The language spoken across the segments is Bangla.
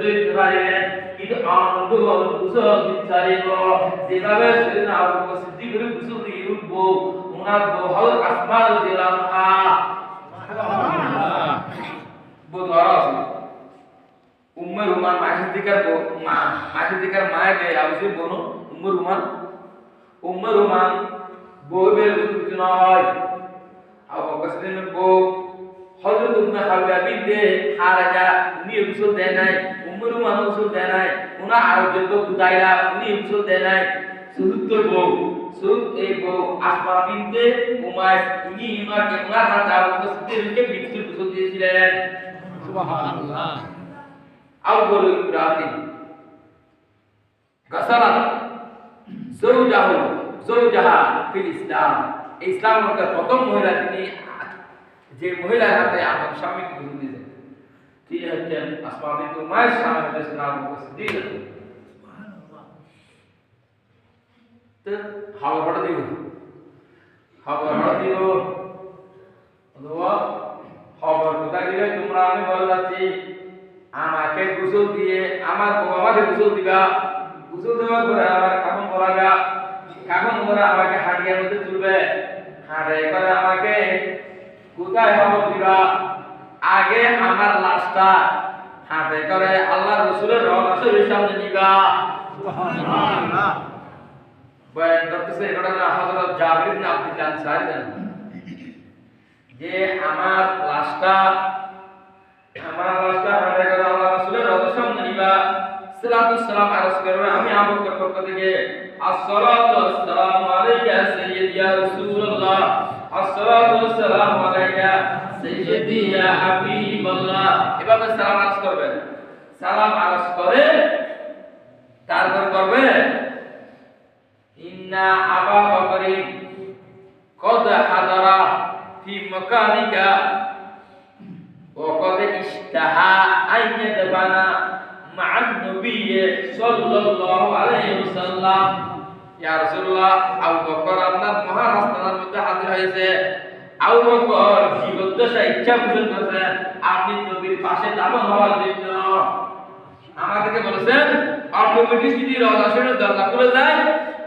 দৈত্য পারিলেন কিন্তু আনন্দ কুশল বিচারিব যেভাবে সেদিন আবু বকর সিদ্দিকের কুশল দিয়ে উঠবো ওনার বহল আসমাল দিলাম হা বড় আছে। উম্মে রুমান মাহিদিকার মা মাহিদিকার মায়ে গে আবুসি বনো উম্মে রুমান? উম্মে রুমান বউ বের কিছু নয়। আবু বকর সিদ্দিকের বউ হযরত উম্মে হাবিবা বিনতে হারাজা উনি উসুল দেয় নাই। তোমরা আরব যত খুদাইরা উনি ইনসুল দেয় নাই সুহুত্তর বউ সুদ এই বউ আসমা বিনতে উমাইস উনি ইমাকে উনার হাতে আবু মৃত্যুর দিয়েছিলেন ইব্রাহিম ফিল ইসলাম। ইসলাম প্রথম মহিলা তিনি যে মহিলার হাতে আমার স্বামীকে দিয়েছেন তিনি হচ্ছেন আসমা বিনতে উমাইস স্বামী হচ্ছেন আবু বকর সিদ্দিক তো হাওয়া ভাড়া দিব হাওয়া ভাড়া দিব অথবা খবর কোথায় দিলে তোমরা আমি বলে যাচ্ছি আমাকে গোসল দিয়ে আমার বউ আমাকে গোসল দিবা গোসল দেওয়ার পরে আমার কাপন পরাবে কাপন পরে আমাকে হাঁটিয়ার মধ্যে তুলবে হাঁটে করে আমাকে কোথায় খবর দিবা আগে আমার লাশটা হাঁটে করে আল্লাহ রসুলের রসুলের সামনে নিবা সুবহানাল্লাহ বয়ান করতেছে এটা না হযরত জাবির ইবনে আব্দুল্লাহ আনসারী দেন যে আমার লাশটা আমার লাশটা হাতে করে আল্লাহ রাসূলের রওজার সামনে নিবা সালাতু সালাম আরজ করবে আমি আবু বকর পক্ষ থেকে আসসালাতু আসসালামু আলাইকা সাইয়্যিদি ইয়া রাসূলুল্লাহ আসসালাতু আসসালামু আলাইকা এভাবে সালাম আরজ করবেন। সালাম আরজ করে, তারপর করবে, ইন্না আবা বকরি কদ হাদারা ফি মাকানিকা ওয়া কদ ইশতাহা আইয়াদাবানা মা'আন নবিয়্য সাল্লাল্লাহু আলাইহি ওয়াসাল্লাম। ইয়া রাসূলুল্লাহ, আবু বকর আপনার মহারাষ্ট্রের মধ্যে হাজির হয়েছে। আবু বকর জীবদ্দশা ইচ্ছা পোষণ করেছেন আপনি নবীর পাশে দামন হওয়ার জন্য। আমাদেরকে বলেছেন অটোমেটিক যদি রওজা শরীফের দরজা খুলে যায়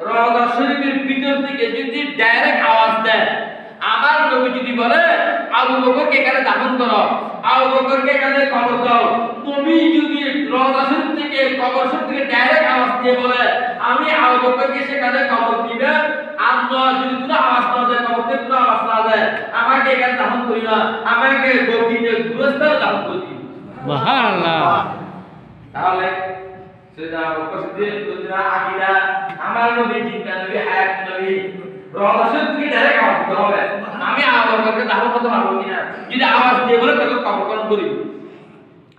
রওজা শরীফের ভিতর থেকে যদি ডাইরেক্ট আওয়াজ দেয় আমার নবী যদি বলে, আবু বকরকে এখানে দাফন করো, আবু বকরকে এখানে কবর দাও। নবী যদি রওজা শরীফ থেকে কবর শরীফ থেকে ডাইরেক্ট আওয়াজ দিয়ে বলে, আমি আবু বকরকে সেখানে কবর দিবে আর নয় যদি কোনো আওয়াজ না দেয় কবর দিয়ে কোনো আওয়াজ না দেয় আমাকে এখানে দাফন করি না আমাকে গভীরে গুরুস্থানে দাফন করি। সুবহানাল্লাহ তাহলে সেটা উপস্থিত দুজনা আকিদা আমার নবী চিন্তা নবী হায়াত নবী রহস্যের দিকে ডাইরেক্ট আওয়াজ দিতে হবে। আমি আওয়াজ করতে পারব কিনা? যদি আওয়াজ দিয়ে বলে তাকে কবরকরণ করি।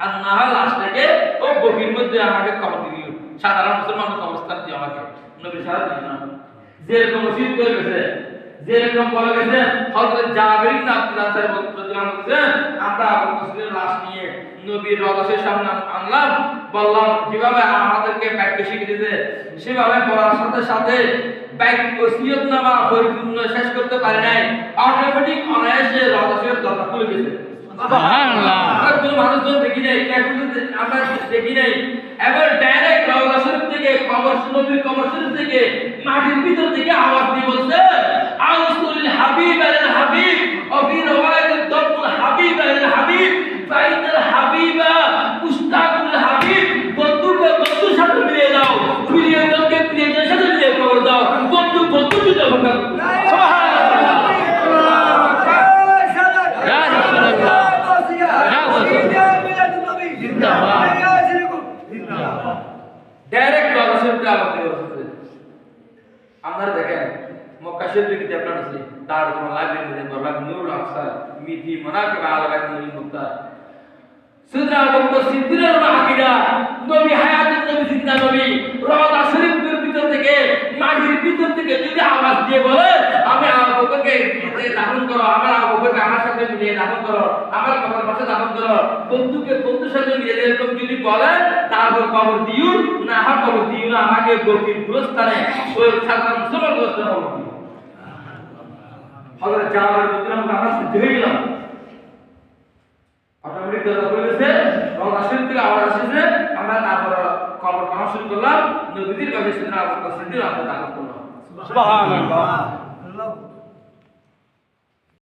আর না হয় লাস্টটাকে ও গভীর মধ্যে আমাকে কবর সাধারণ মুসলমান কবরস্থান দিও আমাকে নবী সারা দিন না। যেরকম মসজিদ করে গেছে, যেরকম বলে গেছে, হযরত জাবির ইবনে আব্দুল্লাহ রাদিয়াল্লাহু আনহু বলেছেন, আমরা আবু বকরের লাশ নিয়ে নবীর রওজার সামনে আনলাম, বললাম, যেভাবে আমাদেরকে বাক্য শিখিয়ে দিয়েছে সেভাবে পড়ার সাথে সাথে বাক্য সিয়তনামা পরিপূর্ণ শেষ করতে পারে নাই অটোমেটিক অনায়াসে রওজার দরজা খুলে গেছে। দেখি আমরা থেকে থেকে মাটির ভিতর থেকে আওয়াজ দিয়ে বলছে আউসুল হাবিব আল হাবিব অফি রওয়ায়াত দমুল হাবিব আল হাবিব ফাইনাল হাবিবা মুস্তাকুল হাবিব বন্ধুকে বন্ধুর সাথে মিলিয়ে দাও প্রিয়জনকে প্রিয়জনের সাথে মিলিয়ে কবর দাও বন্ধু বন্ধুর সাথে কবর দাও ইয়া রাসূলুল্লাহ ইয়া ডাইরেক্ট রওজা শরীফে আওয়াজ দিয়ে বলছে আপনারা দেখেন মক্কা শরীফে কি আপনার আছে তার কোন লাইব্রেরি মধ্যে বললাম নূর আকসার মিথি মনাকে আলাদা নূর মুক্তা সুদরা বক্ত সিদ্দিরের মাহিরা নবী হায়াতুন নবী জিন্দা নবী রওজা শরীফের ভিতর থেকে মাটির ভিতর থেকে যদি আওয়াজ দিয়ে বলে আমি আবু বকরকে দাফন করো আমার আবু আমার সাথে মিলিয়ে দাফন করো আমার কবর পাশে দাফন করো। বন্ধুকে বন্ধুর সাথে মিলিয়ে এরকম যদি বলে তারপর কবর দিও না আমার কবর দিও না আমাকে গভীর গুরস্থানে ওই সাধারণ মুসলমান গুরস্থানে কবর দিও হযরত জামার বুদ্রাম আমরা সিদ্ধ হয়ে গেলাম অটোমেটিক দরজা খুলে গেছে এবং আসেন থেকে আওয়াজ আসছে আমরা আমরা তারপর খবর পাওয়া শুরু করলাম নবীজির কাছে সেদিন বকর সিদ্দিক আমরা দান করলাম। সুবহানাল্লাহ। আল্লাহ